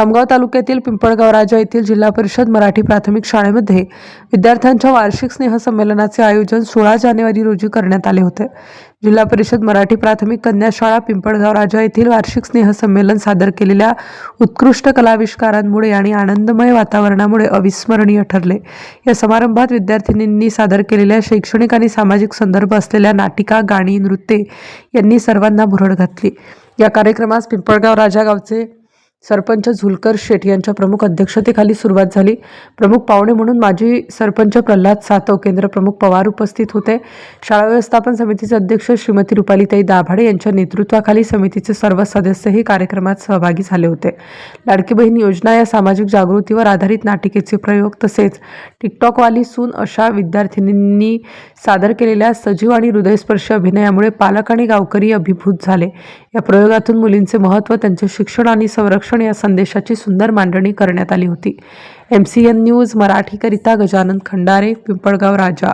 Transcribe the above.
Khamgaon तालुक्यातील पिंपळगाव राजा येथील जिल्हा परिषद मराठी प्राथमिक शाळेमध्ये विद्यार्थ्यांच्या वार्षिक स्नेहसंमेलनाचे आयोजन सोळा जानेवारी रोजी करण्यात आले होते. जिल्हा परिषद मराठी प्राथमिक कन्या शाळा पिंपळगाव राजा येथील वार्षिक स्नेहसंमेलन सादर केलेल्या उत्कृष्ट कलाविष्कारांमुळे आणि आनंदमय वातावरणामुळे अविस्मरणीय ठरले. या समारंभात विद्यार्थिनींनी सादर केलेल्या शैक्षणिक आणि सामाजिक संदर्भ असलेल्या नाटिका गाणी नृत्ये यांनी सर्वांना भुरळ घातली. या कार्यक्रमास पिंपळगाव राजा गावचे सरपंच झुलकर शेठ यांच्या प्रमुख अध्यक्षतेखाली सुरुवात झाली. प्रमुख पाहुणे म्हणून माजी सरपंच प्रल्हाद सातव केंद्र प्रमुख पवार उपस्थित होते. शाळा व्यवस्थापन समितीचे अध्यक्ष श्रीमती रुपालीताई दाभाडे यांच्या नेतृत्वाखाली समितीचे सर्व सदस्यही कार्यक्रमात सहभागी झाले होते. लाडकी बहीण योजना या सामाजिक जागृतीवर आधारित नाटिकेचे प्रयोग तसेच टिकटॉकवाली सून अशा विद्यार्थिनींनी सादर केलेल्या सजीव आणि हृदयस्पर्शी अभिनयामुळे पालक आणि गावकरी अभिभूत झाले. या प्रयोगातून मुलींचे महत्त्व त्यांचे शिक्षण आणि संरक्षण या संदेशाची सुंदर मांडणी करण्यात आली होती. एम सी एन न्यूज मराठीकरिता गजानन खंडारे पिंपळगाव राजा.